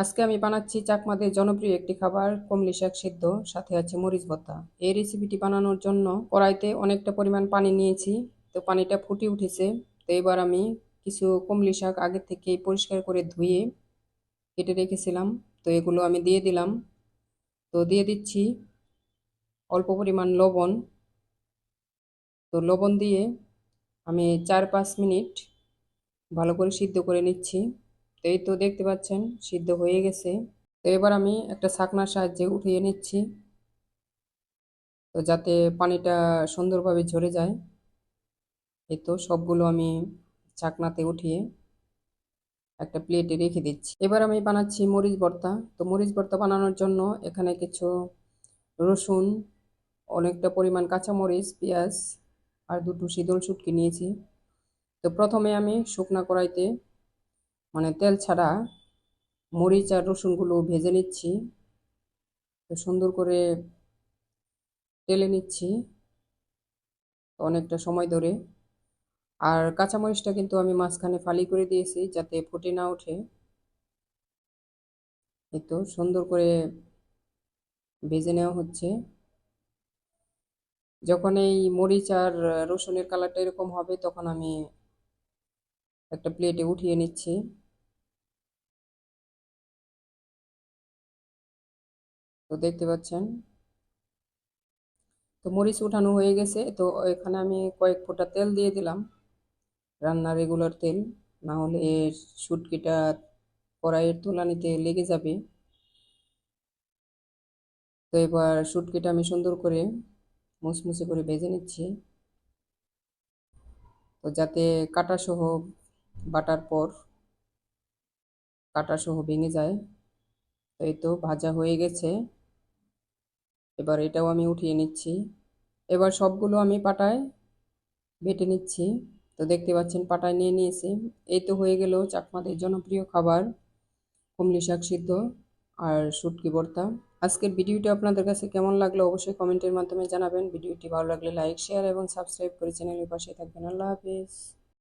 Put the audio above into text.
আজকে আমি বানাচ্ছি চাকমাদের জনপ্রিয় একটি খাবার, কমলি শাক সিদ্ধ, সাথে আছে মরিচ ভর্তা। এই রেসিপিটি বানানোর জন্য কড়াইতে অনেকটা পরিমাণ পানি নিয়েছি, তো পানিটা ফুটে উঠেছে। তো এবার আমি কিছু কমলি শাক আগে থেকেই পরিষ্কার করে ধুয়ে কেটে রেখেছিলাম। তো এগুলো আমি দিয়ে দিলাম। তো দিয়ে দিচ্ছি অল্প পরিমাণ লবণ। তো লবণ দিয়ে আমি চার পাঁচ মিনিট ভালো করে সিদ্ধ করে নিচ্ছি। তো এই তো দেখতে পাচ্ছেন, সিদ্ধ হয়ে গেছে। তো এবার আমি একটা ছাকনার সাহায্যে উঠিয়ে নিচ্ছি। তো যাতে পানিটা সুন্দরভাবে ঝরে যায়। এই তো সবগুলো আমি ছাকনাতে উঠিয়ে একটা প্লেটে রেখে দিচ্ছি। এবার আমি বানাচ্ছি মরিচ ভর্তা তো মরিচ ভর্তা বানানোর জন্য এখানে কিছু রসুন, অনেকটা পরিমাণ কাঁচামরিচ, পেঁয়াজ আর দুটো শীতল শুটকি নিয়েছি। তো প্রথমে আমি শুকনা কড়াইতে মানে তেল ছাড়া মরিচ আর রসুনগুলো ভেজে নিচ্ছি। সুন্দর করে তেলে নিচ্ছি অনেকটা সময় ধরে। আর কাঁচামরিচটা কিন্তু আমি মাঝখানে ফালি করে দিয়েছি যাতে ফুটে না ওঠে। তো সুন্দর করে ভেজে নেওয়া হচ্ছে। যখন এই মরিচ আর রসুনের কালারটা এরকম হবে তখন আমি একটা প্লেটে উঠিয়ে নিচ্ছি। তো দেখতে পাচ্ছেন। তো মরিচ উঠানো হয়ে গেছে। তো এখানে আমি কয়েক ফোঁটা তেল দিয়ে দিলাম। রান্না রেগুলার তেল, না হলে শুটকিটা কড়াইয়ের তোলানিতে লেগে যাবে। তো এবার শুটকিটা আমি সুন্দর করে মুসমুসে করে ভেজে নিচ্ছি। তো যাতে কাটা সহ বাটার পর কাটা সহ ভেঙে যায়। তো এই তো ভাজা হয়ে গেছে। এবার এটাও আমি উঠিয়ে নিচ্ছি। এবার সবগুলো আমি পাটায় বেটে নিচ্ছি। তো দেখতে পাচ্ছেন পাটায় নিয়ে নিয়েছি। এই তো হয়ে গেল চাকমাদের জনপ্রিয় খাবার, কুমলি শাক সিদ্ধ আর শুটকি ভর্তা। আজকের ভিডিওটি আপনাদের কাছে কেমন লাগল অবশ্যই কমেন্টের মাধ্যমে জানাবেন। ভিডিওটি ভালো লাগলে লাইক, শেয়ার এবং সাবস্ক্রাইব করে চ্যানেলের পাশে থাকবেন। আল্লাহ হাফিজ।